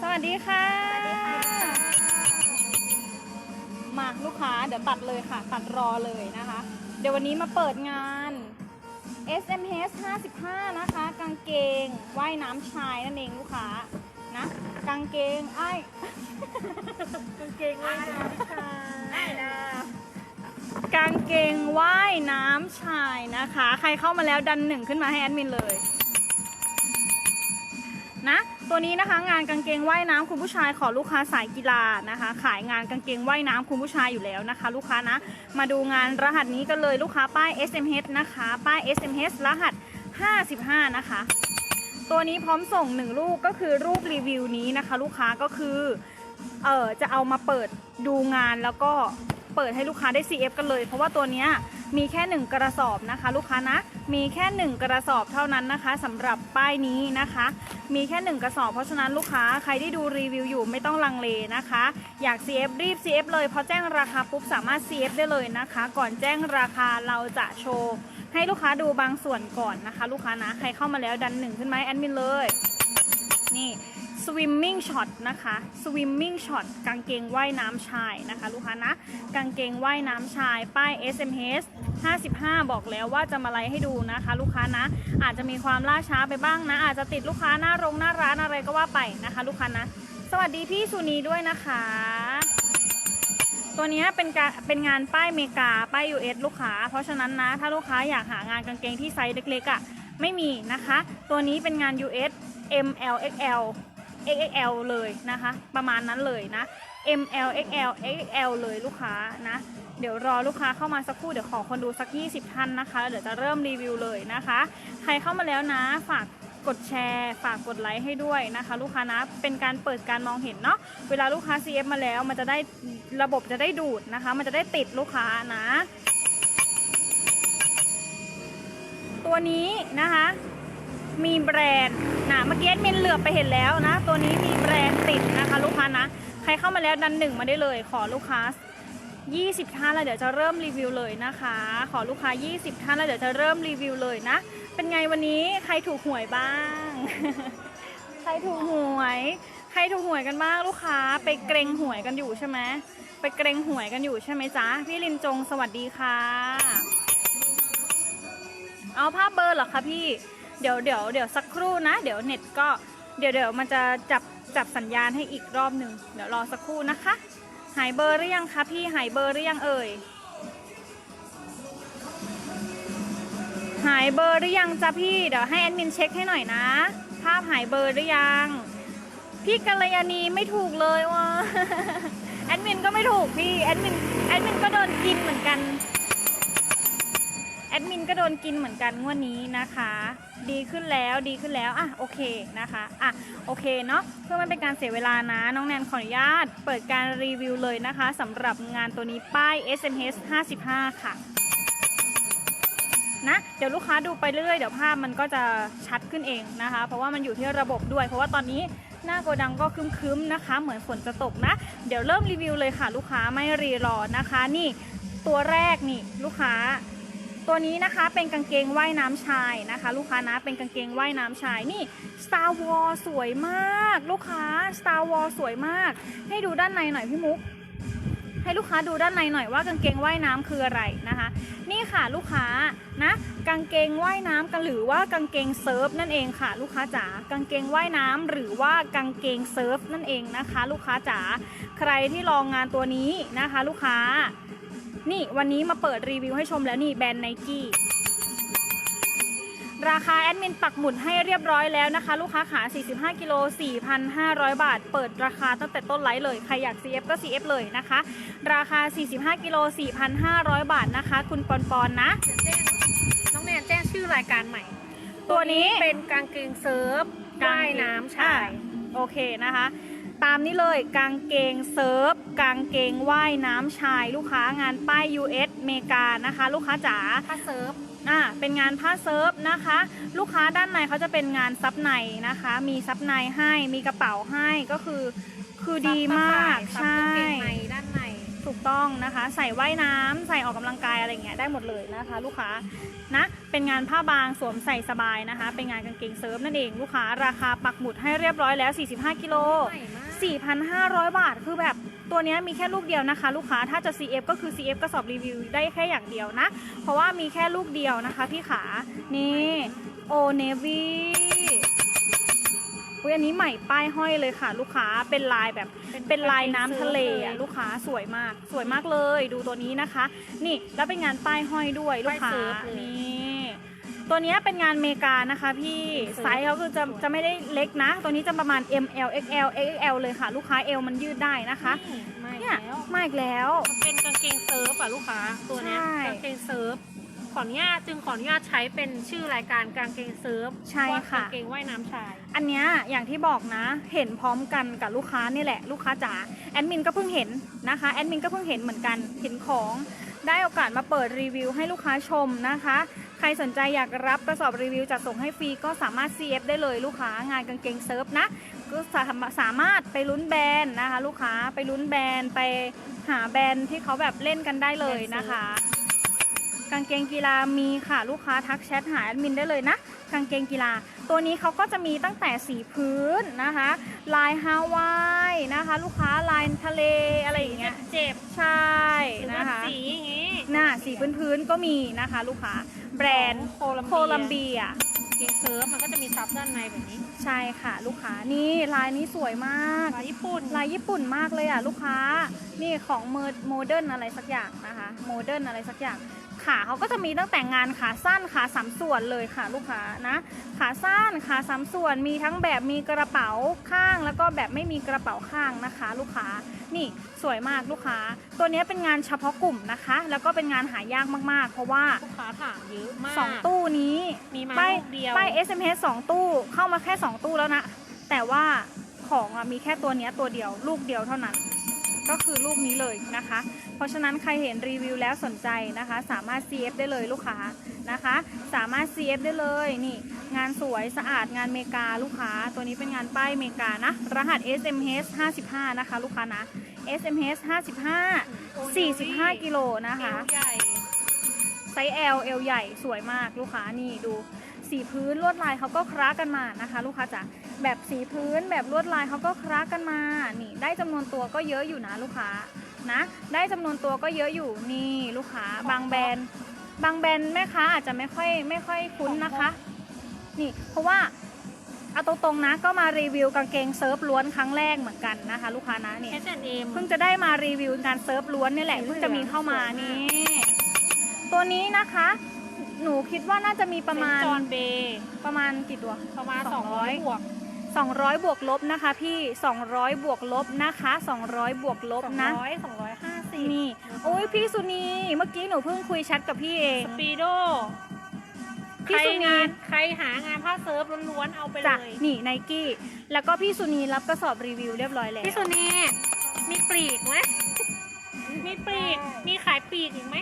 สวัสดีค่ะ มาลูกค้าเดี๋ยวตัดเลยค่ะ ตัดรอเลยนะคะ เดี๋ยววันนี้มาเปิดงาน SMS 55 นะคะ กางเกงว่ายน้ำชายนั่นเองลูกค้านะ กางเกงไอ้ายกางเกงว่ายน้ำชายนะกางเกงว่ายน้ำชายนะคะ ใครเข้ามาแล้วดันหนึ่งขึ้นมาให้แอดมินเลย นะ ตัวนี้นะคะงานกางเกงว่ายน้ำคุณผู้ชายขอลูกค้าสายกีฬานะคะ ขายงานกางเกงว่ายน้ำคุณผู้ชายอยู่แล้วนะคะ ลูกค้านะ มาดูงานรหัสนี้กันเลยลูกค้าป้าย SMS นะคะ ป้าย SMS รหัส 55 นะคะ ตัวนี้พร้อมส่ง 1 ลูกก็คือรูปรีวิวนี้นะคะ ลูกค้าก็คือเออจะเอามาเปิดดูงานแล้วก็เปิดให้ลูกค้าได้ CF กันเลย เพราะว่าตัวเนี้ย มีแค่ 1 กระสอบนะคะ ลูกค้านะ มีแค่ 1 กระสอบเท่านั้นนะคะสำหรับป้ายนี้นะคะ มีแค่ 1 กระสอบเพราะฉะนั้นลูกค้าใครที่ดูรีวิวอยู่ไม่ต้องลังเลนะคะ อยาก CF รีบ CF เลยพอแจ้งราคาปุ๊บสามารถ CF ได้เลยนะคะ ก่อนแจ้งราคาเราจะโชว์ให้ลูกค้าดูบางส่วนก่อนนะคะ ลูกค้านะใครเข้ามาแล้วดันหนึ่งขึ้นไหมแอดมินเลยนี่ swimming shot นะคะ swimming shot กางเกงว่ายน้ำชายนะคะลูกค้านะ กางเกงว่ายน้ำชาย ป้าย SMS 55 บอกแล้วว่าจะมาไลฟ์ให้ดูนะคะ ลูกค้านะ อาจจะมีความล่าช้าไปบ้างนะ อาจจะติดลูกค้าหน้าโรงหน้าร้านอะไรก็ว่าไปนะคะ ลูกค้านะ สวัสดีพี่สุนีด้วยนะคะ ตัวนี้เป็นการเป็นงานป้ายเมกาป้าย US ลูกค้า เพราะฉะนั้นนะ ถ้าลูกค้าอยากหางานกางเกงที่ไซส์เล็กๆอะ่ะไม่มีนะคะ ตัวนี้เป็นงาน US ML XL XXL เลยนะคะ ประมาณนั้นเลยนะ ML XL XL เลยลูกค้านะ เดี๋ยวรอลูกค้าเข้ามาสักครู่เดี๋ยวขอคนดูสัก 20 ท่านนะคะแล้วเดี๋ยวจะเริ่มรีวิวเลยนะคะ ใครเข้ามาแล้วนะฝากกดแชร์ฝากกดไลค์ให้ด้วยนะคะ ลูกค้านะเป็นการเปิดการมองเห็นเนาะเวลาลูกค้า CF มาแล้วมันจะได้ระบบจะได้ดูดนะคะ มันจะได้ติดลูกค้านะ ตัวนี้นะคะ มีแบรนด์นะเมื่อกี้มินเหลือบไปเห็นแล้วนะ ตัวนี้มีแบรนด์ติดนะคะลูกค้านะ ใครเข้ามาแล้วดันหนึ่งมาได้เลย ขอลูกค้า 20 ท่านแล้วเดี๋ยวจะเริ่มรีวิวเลยนะคะ ขอลูกค้า 20 ท่านแล้วเดี๋ยวจะเริ่มรีวิวเลยนะ เป็นไงวันนี้ใครถูกหวยบ้าง ใครถูกหวย ใครถูกหวยกันบ้างลูกค้า ไปเกรงหวยกันอยู่ใช่ไหมไปเกรงหวยกันอยู่ใช่ไหมจ๊ะพี่ลินจงสวัสดีค่ะ เอาภาพเบอร์เหรอคะพี่ เดี๋ยวเดี๋ยวเดี๋ยวสักครู่นะ เดี๋ยวเน็ตก็เดี๋ยวเดี๋ยวมันจะจับจับสัญญาณให้อีกรอบหนึ่งเดี๋ยวรอสักครู่นะคะ หายเบอร์หรือยังคะพี่หายเบอร์หรือยังเอ่ยหายเบอร์หรือยังจ๊ะพี่เดี๋ยวให้แอดมินเช็คให้หน่อยนะ ภาพหายเบอร์หรือยัง พี่กัลยาณีไม่ถูกเลยวะแอดมินก็ไม่ถูกพี่แอดมินแอดมินก็โดนกินเหมือนกัน ดมินก็โดนกินเหมือนกันงวดนี้นะคะ ดีขึ้นแล้วดีขึ้นแล้วอะโอเคนะคะอะโอเคเนาะเพื่อไม่เป็นการเสียเวลานะ น้องแนนขออนุญาต เปิดการรีวิวเลยนะคะสำหรับงานตัวนี้ป้าย SMS 55 ค่ะนะเดี๋ยวลูกค้าดูไปเรื่อยเดี๋ยวภาพมันก็จะชัดขึ้นเองนะคะ เพราะว่ามันอยู่ที่ระบบด้วย เพราะว่าตอนนี้หน้าโกดังก็คึ้มๆนะคะ เหมือนฝนจะตกนะ เดี๋ยวเริ่มรีวิวเลยค่ะ ลูกค้าไม่รีรอนะคะ นี่ตัวแรกนี่ลูกค้า ตัวนี้นะคะเป็นกางเกงว่ายน้ำชายนะคะ ลูกค้านะเป็นกางเกงว่ายน้ำชายนี่ Star War สวยมาก ลูกค้า Star War สวยมาก ให้ดูด้านในหน่อยพี่มุก ให้ลูกค้าดูด้านในหน่อยว่ากางเกงว่ายน้ำคืออะไรนะคะ นี่ค่ะลูกค้านะกางเกงว่ายน้ำกันหรือว่ากางเกงเซิร์ฟนั่นเองค่ะ ลูกค้าจ๋ากางเกงว่ายน้ำหรือว่ากางเกงเซิร์ฟนั่นเองนะคะ ลูกค้าจ๋าใครที่ลองงานตัวนี้นะคะ ลูกค้า นี่วันนี้มาเปิดรีวิวให้ชมแล้วนี่แบรนด์ไนกี้ราคาแอดมินปักหมุดให้เรียบร้อยแล้วนะคะ ลูกค้าขา 45 กิโล 4,500 บาท เปิดราคาตั้งแต่ต้นไลฟ์เลย ใครอยาก CF ก็ CF เลยนะคะ ราคา 45 กิโล 4,500 บาทนะคะ คุณปอนปอนนะเดี๋ยวแจ้งน้องแนนแจ้งชื่อรายการใหม่ ตัวนี้เป็นกางเกงเซิร์ฟว่ายน้ำชายอะโอเคนะคะ ตามนี้เลยกางเกงเซิร์ฟกางเกงว่ายน้ำชายลูกค้างานป้าย US เมกานะคะ ลูกค้าจ๋าผ้าเซิร์ฟอ่าเป็นงานผ้าเซิร์ฟนะคะ ลูกค้าด้านในเขาจะเป็นงานซับในนะคะ มีซับในให้มีกระเป๋าให้ก็คือ คือดีมากซับใช่กางเกงในด้านในถูกต้องนะคะ ใส่ว่ายน้ำใส่ออกกำลังกายอะไรเงี้ยได้หมดเลยนะคะ ลูกค้านะเป็นงานผ้าบางสวมใส่สบายนะคะ เป็นงานกางเกงเซิร์ฟนั่นเองลูกค้าราคาปักหมุดให้เรียบร้อยแล้ว 45 กิโลใหม่มาก 4,500 บาท คือแบบตัวเนี้ยมีแค่ลูกเดียวนะคะ ลูกค้าถ้าจะ CF ก็คือ CF กระสอบรีวิวได้แค่อย่างเดียวนะ เพราะว่ามีแค่ลูกเดียวนะคะพี่ขา นี่โอเนวีอุ้ยอันนี้ใหม่ป้ายห้อยเลยค่ะ ลูกค้าเป็นลายแบบเป็นลายน้ำทะเลอะลูกค้าสวยมากสวยมากเลยดูตัวนี้นะคะ นี่แล้วเป็นงานป้ายห้อยด้วยลูกค้าป้ายเซิร์ฟเลยนี่ ตัวเนี้ยเป็นงานเมกานะคะพี่เซิร์ฟไซส์เขาคือจะจะไม่ได้เล็กนะ ตัวนี้จะประมาณ ML XL XL เลยค่ะ ลูกค้า L มันยืดได้นะคะนี่มาอีกเนี่ยแล้วมาอีกแล้วมันเป็นกางเกงเซิร์ฟอะลูกค้าตัวเนี้ยใช่กางเกงเซิร์ฟขออนุญาตจึงขออนุญาตใช้เป็นชื่อรายการกางเกงเซิร์ฟใช่ว่าค่ะกางเกงว่ายน้ำชาย อันเนี้ยอย่างที่บอกนะ เห็นพร้อมกันกับลูกค้านี่แหละลูกค้าจ๋าแอดมินก็เพิ่งเห็นนะคะแอดมินก็เพิ่งเห็นเหมือนกันเห็นของได้โอกาสมาเปิดรีวิวให้ลูกค้าชมนะคะ ใครสนใจอยากรับกระสอบรีวิวจัดส่งให้ฟรีก็สามารถ CF ได้เลยลูกค้างานกางเกงเซิร์ฟนะก็สามารถสามารถไปลุ้นแบรนด์นะคะ ลูกค้าไปลุ้นแบรนด์ไปหาแบรนด์ที่เขาแบบเล่นกันได้เลยนะคะ กางเกงกีฬามีค่ะลูกค้าทักแชทหาแอดมินได้เลยนะกางเกงกีฬา ตัวนี้เขาก็จะมีตั้งแต่สีพื้นนะคะ ลายฮาวายนะคะ ลูกค้าลายทะเลอะไรอย่างเงี้ยเจ็บใช่หรือนะว่าคะสีอย่างงี้หน้าสีพื้นๆก็มีนะคะ ลูกค้า แบรนด์ของโคลัมเบียกางเกงเซิร์ฟมันก็จะมีซับด้านในแบบนี้ ใช่ค่ะ ลูกค้านี่ลายนี้สวยมากลายญี่ปุ่นลายญี่ปุ่นมากเลยอะ ลูกค้านี่ของโมเดิร์นอะไรสักอย่างนะคะโมเดิร์นอะไรสักอย่างขาเขาก็จะมีตั้งแต่งานขาสั้นขาสามส่วนเลยค่ะ ลูกค้านะขาสั้นขาสามส่วนมีทั้งแบบมีกระเป๋าข้าง แล้วก็แบบไม่มีกระเป๋าข้างนะคะ ลูกค้า นี่สวยมากลูกค้า ตัวนี้เป็นงานเฉพาะกลุ่มนะคะ แล้วก็เป็นงานหายากมากๆ เพราะว่าลูกค้าถามเยอะมากสองตู้นี้มีมาป้ายลูกเดียวป้าย SMS สองตู้เข้ามาแค่สองตู้แล้วนะ แต่ว่าของอะมีแค่ตัวเนี้ยตัวเดียวลูกเดียวเท่านั้น ก็คือลูกนี้เลยนะคะ เพราะฉะนั้นใครเห็นรีวิวแล้วสนใจนะคะ สามารถ CF ได้เลยลูกค้านะคะ สามารถ CF ได้เลยนี่งานสวยสะอาดงานเมกาลูกค้า ตัวนี้เป็นงานป้ายเมกานะ รหัส SMS 55 นะคะ ลูกค้านะ SMS 55 45 กิโลนะคะไซส์ L L ใหญ่สวยมากลูกค้านี่ดู สีพื้นลวดลายเขาก็คล้ากันมานะคะ ลูกค้าจ๋า แบบสีพื้นแบบลวดลายเขาก็คล้ากันมานี่ได้จำนวนตัวก็เยอะอยู่นะลูกค้านะได้จำนวนตัวก็เยอะอยู่นี่ลูกค้า บางแบรนด์บางแบรนด์แม่ค้าอาจจะไม่ค่อยไม่ค่อยคุ้นนะคะ นี่เพราะว่าเอาตรงๆนะก็มารีวิวกางเกงเซิร์ฟล้วนครั้งแรกเหมือนกันนะคะลูกค้านะนี่ H&M เพิ่งจะได้มารีวิวการเซิร์ฟล้วนนี่แหละสีเหลืองเพิ่งจะมีเข้ามาสวยมากนี่ตัวนี้นะคะ หนูคิดว่าน่าจะมีประมาณจอนเบย์ประมาณกี่ตัวประมาณสองร้อย200บวก 200 บวกลบนะคะพี่ 200 บวกลบนะคะ 200 บวกลบนะ200 250นี่โอ้ยพี่สุนีเมื่อกี้หนูเพิ่งคุยแชทกับพี่เองสปีโดพี่ใครสุนีงานใครหางานผ้าเซิร์ฟล้วนๆเอาไปเลจ้ะยนี่ไนกี้แล้วก็พี่สุนีรับกระสอบรีวิวเรียบร้อยแล้วพี่สุนีมีปลีกไหมมีปลีกมีขายปลีกอีกไหม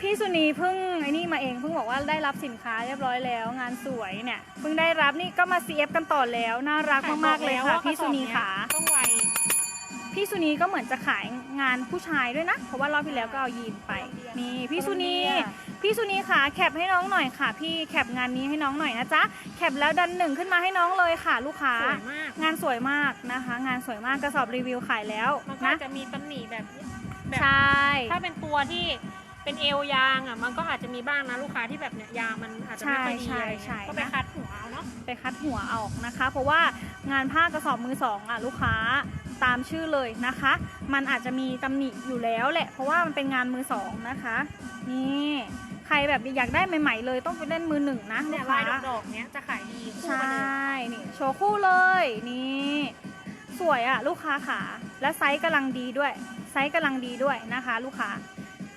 พี่สุนีเพิ่งไอ้นี่มาเองเพิ่งบอกว่าได้รับสินค้าเรียบร้อยแล้ว งานสวยเนี่ยเพิ่งได้รับนี่ก็มา CF กันต่อแล้วน่ารักมากๆเลยค่ะพี่สุนีขาต้องไวพี่สุนีก็เหมือนจะขายงานผู้ชายด้วยนะ เพราะว่ารอบที่แล้วก็เอายีนไปนี่พี่สุนีพี่สุนีขาแคปให้น้องหน่อยค่ะ พี่แคปงานนี้ให้น้องหน่อยนะจ๊ะแคปแล้วดันหนึ่งขึ้นมาให้น้องเลยค่ะ ลูกค้าสวยมากงานสวยมากนะคะ งานสวยมากกระสอบรีวิวขายแล้วมันก็นะจะมีตำหนิแบบแบบใช่ถ้าเป็นตัวที่ เป็นเอวยางอะมันก็อาจจะมีบ้างนะลูกค้าที่แบบเนี้ยยางมันอาจจะไม่ค่อยดีใช่อะไรใช่เงี้ยก็ไปนะ คัดหัวเอาเนาะ ไปคัดหัวออกนะคะ เพราะว่างานผ้ากระสอบมือสองอะลูกค้าตามชื่อเลยนะคะ มันอาจจะมีตำหนิอยู่แล้วแหละ เพราะว่ามันเป็นงานมือสองนะคะ นี่ใครแบบอยากได้ใหม่ ๆ เลยต้องไปเล่นมือหนึ่งนะลูเนี่ยกลาค้ายดอกๆเนี้ยจะขายดีคู่ใชกันเลย่นี่โชว์คู่เลยนี่สวยอะลูกค้าขาและไซส์กำลังดีด้วย ไซส์กำลังดีด้วยนะคะ ลูกค้า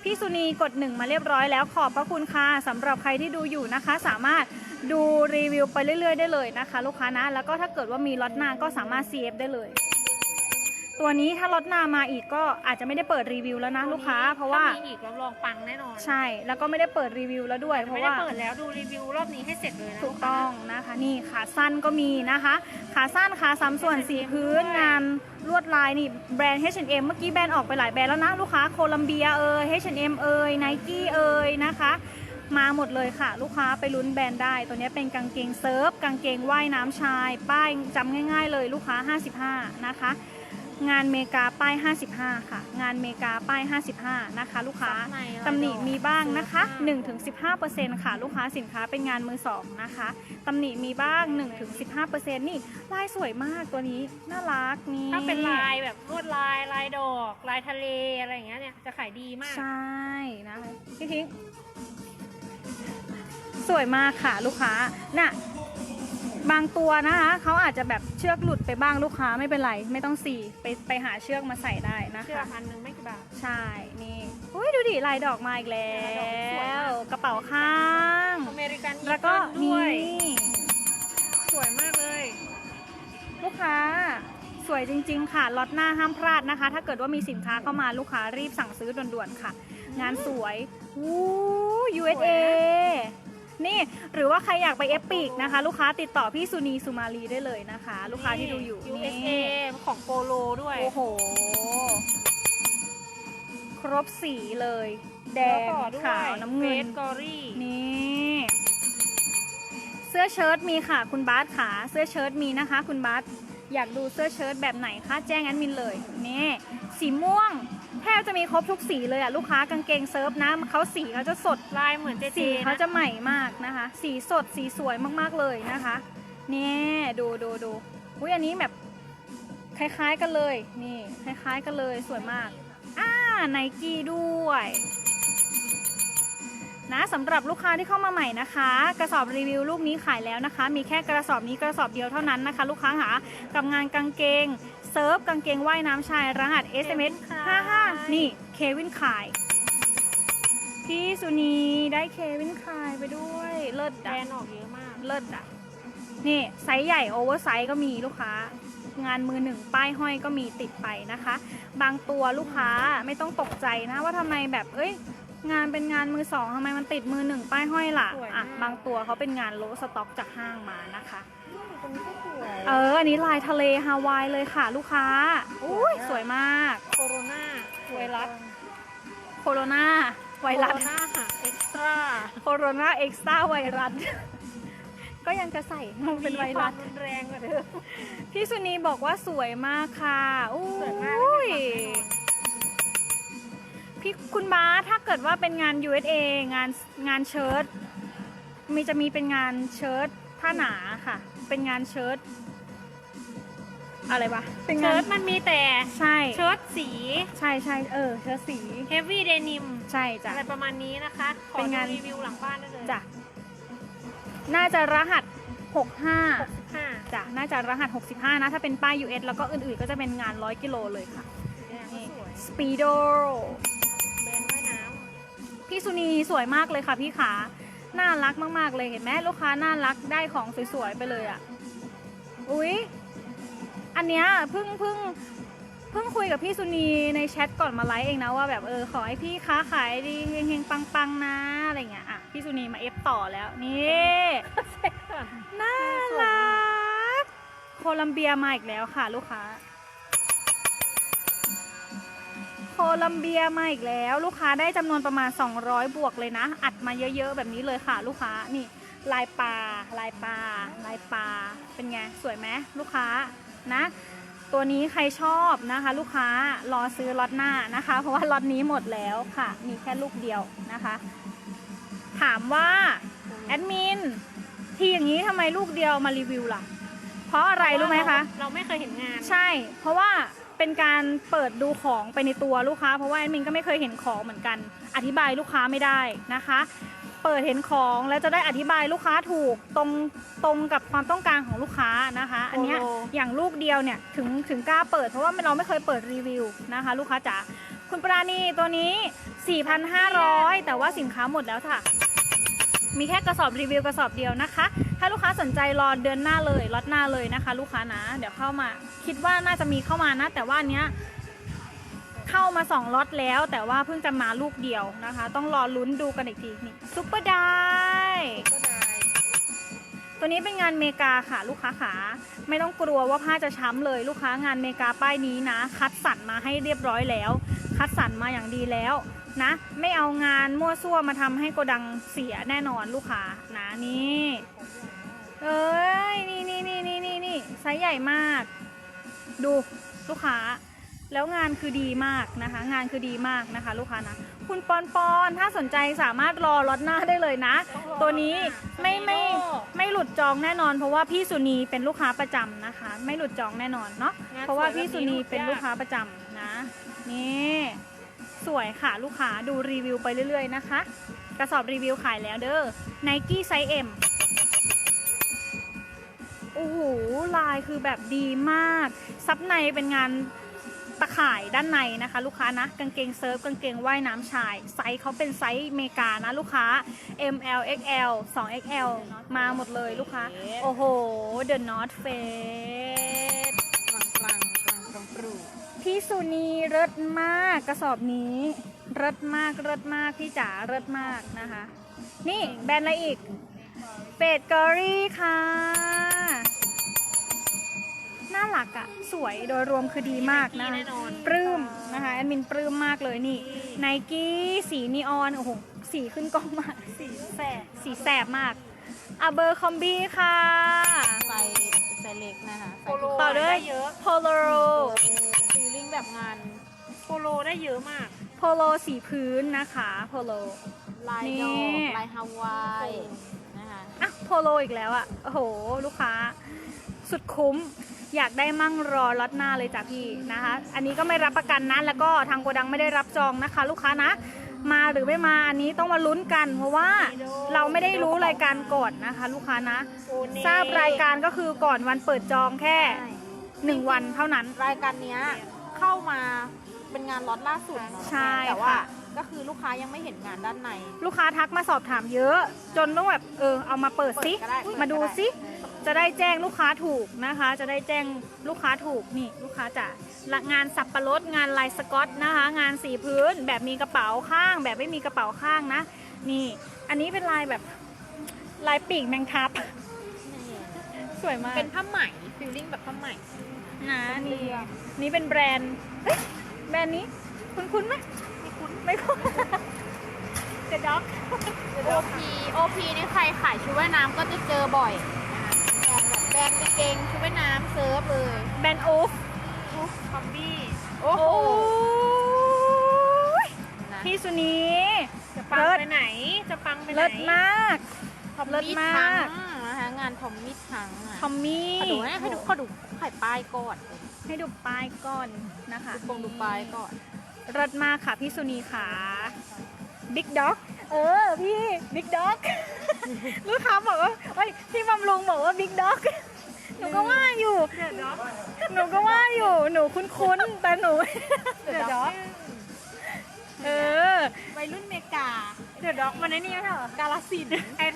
พี่สุนีกดหนึ่งมาเรียบร้อยแล้วขอบพระคุณค่ะสำหรับใครที่ดูอยู่นะคะ สามารถดูรีวิวไปเรื่อยๆ ได้เลยนะคะ ลูกค้านะ แล้วก็ถ้าเกิดว่ามีล็อตหน้าก็สามารถ CF ได้เลย ตัวนี้ถ้าลดหน้ามาอีกก็อาจจะไม่ได้เปิดรีวิวแล้วนะลูกค้า เพราะว่าถ้มีอีกรับรองปังแน่นอนใช่แล้วก็ไม่ได้เปิดรีวิวแล้วด้วย เพไม่ราะได้ว่าเปิดแล้วดูรีวิวรอบนี้ให้เสร็จเลยนะถูกต้องนะคะนี่ขาสั้นก็มีนะคะ ขาสั้นขาสามส่วนสีพื้นงานลวดลายนี่แบรนด์ H&M เมื่อกี้แบรนด์ออกไปหลายแบรนด์แล้วนะลูกค้าโคลัมเบียเอ่ย H&M เอ่ย Nike เอ่ยนะคะมาหมดเลยค่ะ ลูกค้าไปลุ้นแบรนด์ได้ ตัวนี้เป็นกางเกงเซิร์ฟกางเกงว่ายน้ำชาย ป้ายจำง่าย ๆ เลยลูกค้า 55 นะคะ งานเมกาป้าย 55 ค่ะ งานเมกาป้าย 55 นะคะ ลูกค้าในอะไรตำหนิมีบ้างนะคะเสื้อผ้า1-15%ค่ะ ลูกค้าสินค้าเป็นงานมือสองนะคะตำหนิมีบ้าง 1-15%นี่ลายสวยมากตัวนี้น่ารักนี่ ถ้าเป็นลายแบบลวดลายลายดอกลายทะเลอะไรอย่างเงี้ยเนี่ยจะขายดีมาก ใช่นะคะพี่พิงค์สวยมากค่ะลูกค้า น่ะ บางตัวนะคะเขาอาจจะแบบเชือกหลุดไปบ้างลูกค้าไม่เป็นไร ไม่ต้องสีไปไปหาเชือกมาใส่ได้นะเสื้อคะพันหนึ่งไม่กี่บาท ใช่นี่อุ้ยดูดิลายดอกมาอีกแล้ลายดอกสวยมากวกระเป๋าข้าง อเมริกันแล้วก็ด้นี่วย สวยมากเลย ลูกค้า สวยจริง ๆ ค่ะล็อตหน้าห้ามพลาดนะคะ ถ้าเกิดว่ามีสินค้าเข้ามาลูกค้ารีบสั่งซื้อด่วนๆค่ะ งานสวยวู้ USA นี่ หรือว่าใครอยากไปเอฟปีกนะคะ ลูกค้าติดต่อพี่สุนีสุมาลีได้เลยนะคะ ลูกค้าที่ดูอยู่ USA นี่ของโปโลด้วย โอ้โห ครบสีเลย แดแล้วงต่อด้วยขาวน้ำเงินเฟสกอรี่นี่ เสื้อเชิ้ตมีค่ะ คุณบาสขาเสื้อเชิ้ตมีนะคะ คุณบาสอยากดูเสื้อเชิ้ตแบบไหนคะแจ้งแอดมินเลยนี่สีม่วง แทบจะมีครบทุกสีเลยอะลูกค้ากางเกงเซิร์ฟนะเขาสีเขาจะสดลายเหมือนเจเจสีเขานะจะใหม่มากนะคะ สีสดสีสวยมากๆเลยนะคะนี่ดูดูดูอุ้ยอันนี้แบบคล้ายๆกันเลยนี่คล้ายๆกันเลยสวยมากอ่าไนกี้ด้วยนะสำหรับลูกค้าที่เข้ามาใหม่นะคะ กระสอบรีวิวลูกนี้ขายแล้วนะคะ มีแค่กระสอบนี้กระสอบเดียวเท่านั้นนะคะ ลูกค้าหากับงานกางเกง เซิร์ฟกางเกงว่ายน้ำชายรหัส SMS 55 นี่เควินขาย พี่สุนีได้เควินขายไปด้วย เลิศแบรอะนด์ออกเยอะมาก เลิศอะนี่ไซส์ใหญ่โอเวอร์ไซส์ก็มีลูกค้า งานมือหนึ่งป้ายห้อยก็มีติดไปนะคะ บางตัวลูกค้าไม่ต้องตกใจนะว่าทำไมแบบเอ้ย งานเป็นงานมือสองทำไมมันติดมือหนึ่งป้ายห้อยล่ะสวยมาก อะบางตัวเขาเป็นงานโลสต็อกจากห้างมานะคะ ตรงนี้ก็สวย เออ อันนี้ลายทะเลฮาวายเลยค่ะ ลูกค้า อุ้ยสวยมากโคโรนาไวรัสโคโรนาไวรัสโคโรนาค่ะเอ็กซ์ตร้าโคโรนาเอ็กซ์ต้าไวรัสก็ยังจะใส่มันเป็นไวรัสรุนแรงกว่าเดิมพี่สุนีบอกว่าสวยมากค่ะอู้สวยมากยพี่คุณบาสถ้าเกิดว่าเป็นงาน USA งานงานเชิ้ตมีจะมีเป็นงานเชิ้ตผ้าหนาค่ะ เป็นงานเชิ้ต อะไรวะเป็นงาเชิ้นตมันมีแต่ใช่เชิ้ตสี ใช่ใช่เออเชิ้ตสี heavy denim ใช่จ้ะ อะไรประมาณนี้นะคะขอเป็นงาน ดูรีวิวหลังบ้านได้เลยจ้ะน่าจะรหัส 65 65จ้ะน่าจะรหัส 65 นะ ถ้าเป็นป้าย US แล้วก็อื่นๆ ก็จะเป็นงาน 100 กิโลเลยค่ะ สีแดงก็สวย Speedo แบรนด์ว่ายน้พี่สุนีสวยมากเลยค่ะพี่ขา น่ารักมากๆเลยเห็นไหมลูกค้าน่ารักได้ของสวยๆไปเลยอะ อุ๊ย อันเนี้ยเพิ่งเพิ่งเพิ่งคุยกับพี่สุนีในแชทก่อนมาไลฟ์เองนะว่าแบบเออขอให้พี่ค้าขายดีเฮงๆปังๆนะอะไรเงี้ยอะพี่สุนีมาเอฟต่อแล้วนี่น่ารักโคลัมเบียมาอีกแล้วค่ะลูกค้า โคลัมเบียมาอีกแล้วลูกค้าได้จำนวนประมาณ 200 บวกเลยนะ อัดมาเยอะๆแบบนี้เลยค่ะ ลูกค้านี่ลายปลาลายปลาลายปลาเป็นไงสวยไหมลูกค้า นะ ตัวนี้ใครชอบนะคะ ลูกค้ารอซื้อล็อตหน้านะคะ เพราะว่าล็อตนี้หมดแล้วค่ะ มีแค่ลูกเดียวนะคะ ถามว่าแอดมินทีอย่างนี้ทำไมลูกเดียวมารีวิวล่ะ เพราะอะไรรู้ไหมคะ เราไม่เคยเห็นงาน ใช่ เพราะว่าเป็นการเปิดดูของไปในตัวลูกค้า เพราะว่าแอดมินก็ไม่เคยเห็นของเหมือนกัน อธิบายลูกค้าไม่ได้นะคะ เปิดเห็นของแล้วจะได้อธิบายลูกค้าถูกตรงตรงกับความต้องการของลูกค้านะคะ อันเนี้ยโอ้โหอย่างลูกเดียวเนี่ยถึงถึงกล้าเปิดเพราะว่าเราไม่เคยเปิดรีวิวนะคะ ลูกค้าจ๋าคุณปราณีตัวนี้ 4,500 แต่ว่าสินค้าหมดแล้วค่ะ มีแค่กระสอบรีวิวกระสอบเดียวนะคะ ถ้าลูกค้าสนใจรอเดือนหน้าเลยล็อตหน้าเลยนะคะ ลูกค้านะ เดี๋ยวเข้ามา คิดว่าน่าจะมีเข้ามานะ แต่ว่าอันเนี้ย เข้ามาสองล็อตแล้ว แต่ว่าเพิ่งจะมาลูกเดียวนะคะ ต้องรอลุ้นดูกันอีกทีนี่ซุปเปอร์ไดก็ได้ตัวนี้เป็นงานเมกาค่ะลูกค้าขาไม่ต้องกลัวว่าผ้าจะช้ำเลยลูกค้างานเมกาป้ายนี้นะ คัดสรรมาให้เรียบร้อยแล้ว คัดสรรมาอย่างดีแล้วนะ ไม่เอางานมั่วซั่วมาทำให้โกดังเสียแน่นอนลูกค้านะนี่เอ้ยนี่นี่นี่นี่นี่นี่ไซส์ใหญ่มาก ดูลูกค้า แล้วงานคือดีมากนะคะ งานคือดีมากนะคะ ลูกค้านะ คุณปอนปอนถ้าสนใจสามารถรอล็อตหน้าได้เลยนะ ตัวนี้ไม่ไม่ไม่หลุดจองแน่นอน เพราะว่าพี่สุนีเป็นลูกค้าประจำนะคะ ไม่หลุดจองแน่นอนเนาะเพราะว่าพี่สุนีเป็นลูกค้าประจำนะ นี่สวยค่ะลูกค้าดูรีวิวไปเรื่อยๆนะคะ กระสอบรีวิวขายแล้วเด้อไนกี้ไซส์ M โอ้โหลายคือแบบดีมาก ซับในเป็นงาน ตะข่ายด้านในนะคะ ลูกค้านะ กางเกงเซิร์ฟกางเกงว่ายน้ำชาย ไซส์เขาเป็นไซส์เมกานะลูกค้า M L X L 2 X L มาหมดเลยลูกค้า โอ้โห The North Face กลางกลางกลางกลางปรูพี่สุนีเลิศมากกระสอบนี้เลิศมากเลิศมากพี่จ๋าเลิศมากนะคะ นี่แบรนด์อะไรอีกเป็ดกอรี่ค่ะ น่ารักอะสวยโดยรวมคือดีมากนะแน่นอนปลื้มนะคะแอดมินปลื้มมากเลยนี่ไนกี้สีนีออนโอ้โหสีขึ้นกล้องมากสีแสบสีแสบมากอเบอร์คอมบี้ค่ะไซส์ไซส์เล็กนะคะไซโปส์โลต่อด้วยได้เยอะโพโลฟิลลิ่งแบบงานโปโลได้เยอะมากโพโลสีพื้นนะคะโพโลลายนี่ดอกลายฮาวายนะคะอะโพโลอีกแล้วอะโอ้โหลูกค้าสุดคุ้ม อยากได้มั่งรอล็อตหน้าเลยจ้ะพี่นะคะ อันนี้ก็ไม่รับประกันนะแล้วก็ทางโกดังไม่ได้รับจองนะคะ ลูกค้านะ มาหรือไม่มาอันนี้ต้องมาลุ้นกัน เพราะว่าเราไม่ได้รู้รายการก่อนนะคะ ลูกค้านะโอเน่ทราบรายการก็คือก่อนวันเปิดจองแค่ใช่หนึ่งวันเท่านั้น รายการเนี้ยเข้ามาเป็นงานล็อตล่าสุดเนอะใช่แต่ว่าค่ะก็คือลูกค้ายังไม่เห็นงานด้านใน ลูกค้าทักมาสอบถามเยอะ จนต้องแบบเออเอามาเปิดซิเปิดก็ได้มาดูเปิดก็ได้ซิ จะได้แจ้งลูกค้าถูกนะคะ จะได้แจ้งลูกค้าถูกนี่ลูกค้าจะละงานสับปะรดงานลายสกอตนะคะ งานสีพื้นแบบมีกระเป๋าข้าง แบบไม่มีกระเป๋าข้างนะ นี่อันนี้เป็นลายแบบลายปีกแมงทับสวยมากเป็นผ้าไหมฟิลลิ่งแบบผ้าไหมนะนี่นี่เป็นแบรนด์เฮ้ยแบรนด์นี้คุ้นคุ้นๆไหมไม่คุ้นไม่คุ้นเดอะด็อกโอพีโอพีนี่ใครขายชุดว่ายน้ำก็จะเจอบ่อยนะคะ แบรนด์แบบแบรนด์กางเกงชุดว่ายน้ำเซิร์ฟเลยแบรนด์โอ๊ฟคอมบี้โอ้โอ้โหยนะพี่สุนีจะปังเลิศไปไหนจะปังไปไหนเลิศมาก ทอมเลิศมี่มาก ทั้งนะคะงานทอมมี่ทั้งอะทอมมี่ขอดูให้ให้ดูขอดูไข่ป้ายก่อนให้ดูป้ายก่อนนะคะดูปงดูป้ายก่อน เลิศมากค่ะพี่สุนีค่ะบิ๊กด็อกเออพี่บิ๊กด็อก ลูกค้าบอกว่าเอ้ยพี่บำรุงบอกว่าบิ๊กด็อก หนูก็ว่าอยู่เดือดด็อกหนูก็ว่าอยู่ หนูคุ้นๆ แต่หนู เดี๋ยวด็อกเออ วัยรุ่นเมกา เดือดด็อกมันไอ้นี่ไม่ใช่เหรอกาลสินธุ์ไอ้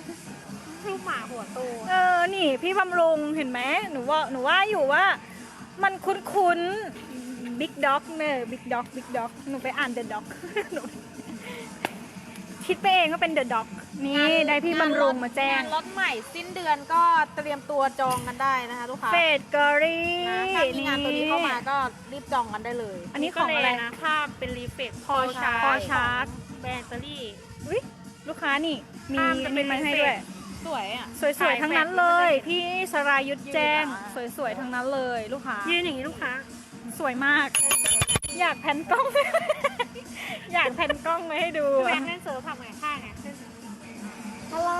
ลูกหมาหัวโต เออ นี่พี่บำรุงเห็นไหมหนูว่า หนูว่าอยู่ว่า มันคุ้นๆ บิ๊กด็อกเนี่ยบิ๊กด็อก บิ๊กด็อก หนูไปอ่านเดอะด็อกคิดไปเองก็เป็นเดอะด็อก นี่ได้พี่บำรุงมาแจ้งงานรถใหม่สิ้นเดือนก็เตรียมตัวจองกันได้นะคะลูกค้าเฟดกอรี่นะถ้ามีงานตัวนี้เข้ามาก็รีบจองกันได้เลย อันนี้ของอะไรก็เลยนะภาพเป็นรีเฟกพอใช่ชาร์พอจชาร์จแบรนด์เตอรี่อุ๊ยลูกค้านี่มีภาพจะอันเป็นี้นมาให้เฟซด้วยสวยอะสวยๆทั้งนั้นเลย พี่สรายุทธแจ้งยืนเหรอสวยๆทั้งนั้นเลยลูกค้ายืนอย่างนี้ลูกค้าสวยมาก อยากแผ่นกล้อง อยากแผ่นกล้องมาให้ดูแบรอะนด์เล่นเซิร์ฟทำไงข้างไงเส้น อะไร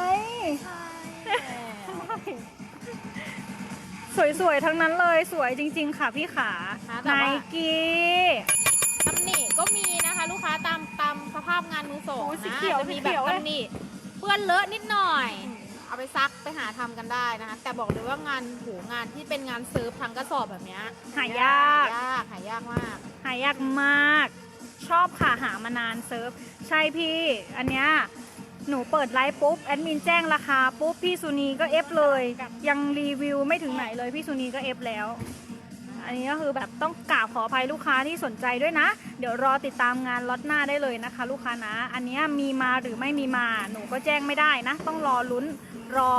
สวยๆ ทั้งนั้นเลยสวยจริง ๆ ค่ะพี่ขานะแต่ไนว่า กี้ตำหนิก็มีนะคะ ลูกค้าตามตามสภาพงานมือสองโอ้ยสีนะเขียวจะมีสีแบเขีบยวเลย ตำหนิเปื้อนเลอะนิดหน่อย เอาไปซักไปหาทำกันได้นะคะ แต่บอกเลยว่างานโหงานที่เป็นงานเซิร์ฟทั้งกระสอบแบบเนี้ยหายาก หายากหายากมาก หายากมาก ชอบค่ะหามานานเซิร์ฟ ใช่พี่ อันเนี้ย หนูเปิดไลฟ์ปุ๊บแอดมินแจ้งราคาปุ๊บพี่สุนีก็เอฟเลย ยังรีวิวไม่ถึงไหนเลยพี่สุนีก็เอฟแล้ว อันนี้ก็คือแบบต้องกราบขออภัยลูกค้าที่สนใจด้วยนะ เดี๋ยวรอติดตามงานล็อตหน้าได้เลยนะคะ ลูกค้านะ อันนี้มีมาหรือไม่มีมาหนูก็แจ้งไม่ได้นะ ต้องรอลุ้นรอ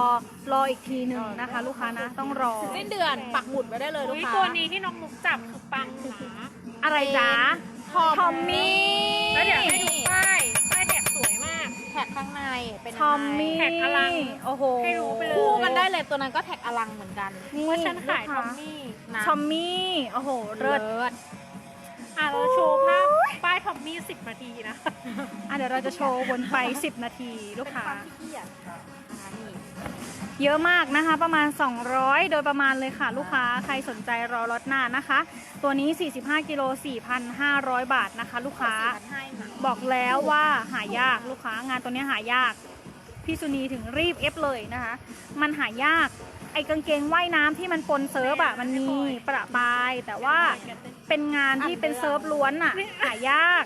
รออีกทีหนึ่งนะคะ ลูกค้านะต้องรอสิ้นเดือนปักหมุดไว้ได้เลยลูอุ้กยค้าตัวนี้ที่น้องมุกจับคือปังหนาอะไรจ๊ะทอมทอมมี่แล้วเดี๋ยวให้ดูป้ายป้ายแท็กสวยมาก แท็กข้างในเป็นยังไงทอมมี่แท็กอลังโอ้โหให้รู้ไปเลยคู่กันได้เลยตัวนั้นก็แท็กอลังเหมือนกันนี่ว่าฉันขายทลูอกมค้มี่นะทอมมี่โอ้โหเลิเลิศศอะเราโชว์ภาพป้ายทอมมี่สิบนาทีนะอะเดี๋ยวเราจะโชว์วนไป10นาทีลูกค้าอ่านี่ เยอะมากนะคะ ประมาณ 200 โดยประมาณเลยค่ะ ลูกค้าใครสนใจรอรถหน้านะคะ ตัวนี้ 45กิโล4,500 บาทนะคะ ลูกค้าให้มาบอกแล้วว่าหายากลูกค้างานตัวนี้หายากพี่สุนีถึงรีบเอฟเลยนะคะ มันหายากไอ้กางเกงว่ายน้ำที่มันปนเซิร์ฟอะมันมีประปราย แต่ว่าเป็นงานที่เป็นเซิร์ฟล้วนอะหายาก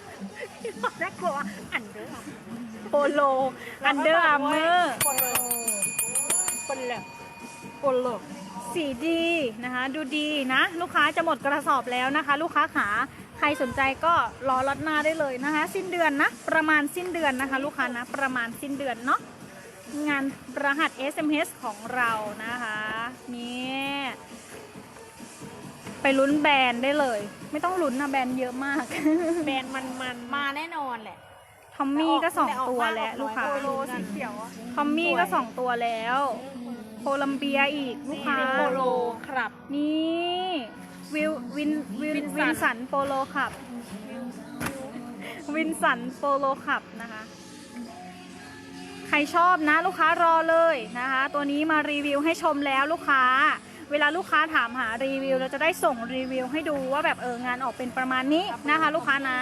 น่ากลัวอันเดอร์โปโลอันเดอร์อาร์เมอร์ คนเลยคนเลยโปโลสีดีนะคะดูดีนะ ลูกค้าจะหมดกระสอบแล้วนะคะ ลูกค้าขาใครสนใจก็รอรถหน้าได้เลยนะคะ สิ้นเดือนนะ ประมาณสิ้นเดือนนะคะ ลูกค้านะประมาณสิ้นเดือนเนาะงานรหัส SMS ของเรานะคะนี่ไปลุ้นแบรนด์ได้เลย ไม่ต้องลุ้นนะแบรนด์เยอะมาก แบรนด์มันมันๆมาแน่นอนแหละท อมมี่ก็สองตัวแล้วลูกค้าโปโลสีเขียวอะทอมมี่ก็สองตัวแล้ว โคลัมเบียอีกลูกค้า โปโลครับ นี่วิววินวินวินสันวินสันโปโลขับ วินสันโปโลขับนะคะ ใครชอบนะ ลูกค้ารอเลยนะคะ ตัวนี้มารีวิวให้ชมแล้วลูกค้า เวลาลูกค้าถามหารีวิว เราจะได้ส่งรีวิวให้ดูว่าแบบเอองานออกเป็นประมาณนี้นะคะ ลูกค้านะ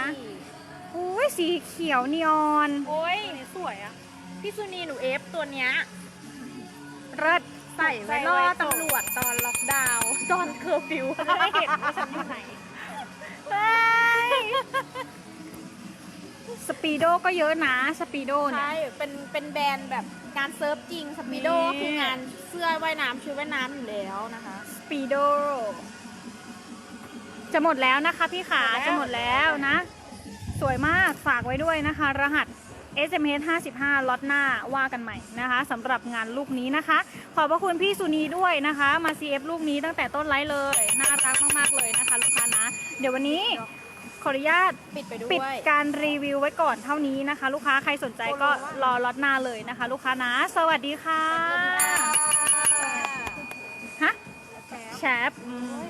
อุ้ยสีเขียวนีออน โอ้ยนี่สวยอะพี่สุนีหนูเอฟตัวเนี้ยเลิศใส่ไว้ล่อตำรวจตอนล็อกดาวน์ตอนเคอร์ฟิวเขาจะได้เห็นว่าฉันอยู่ไหนสปีโดก็เยอะนะสปีโดเนี่ย ใช่ เป็นเป็นแบรนด์แบบงานเซิร์ฟจริงสปีโดนี่ คืองานเสื้อว่ายน้ำชุดว่ายน้ำอยู่แล้วนะคะ สปีโดจะหมดแล้วนะคะพี่ขาหมดแล้ว จะหมดแล้วนะ สวยมากฝากไว้ด้วยนะคะ รหัส SMS 55ล็อตหน้าว่ากันใหม่นะคะสำหรับงานลูกนี้นะคะ ขอบพระคุณพี่สุนีด้วยนะคะ มา CF ลูกนี้ตั้งแต่ต้นไลฟ์เลย น่ารักมากๆเลยนะคะ ลูกค้านะ เดี๋ยววันนี้ขออนุญาตปิดไปด้ปิดวยการรีวิวไว้ก่อนเท่านี้นะคะ ลูกค้าใครสนใจก็รอล็อตหน้าเลยนะคะ ลูกค้านะ สวัสดีค่ะฮะแชปอืม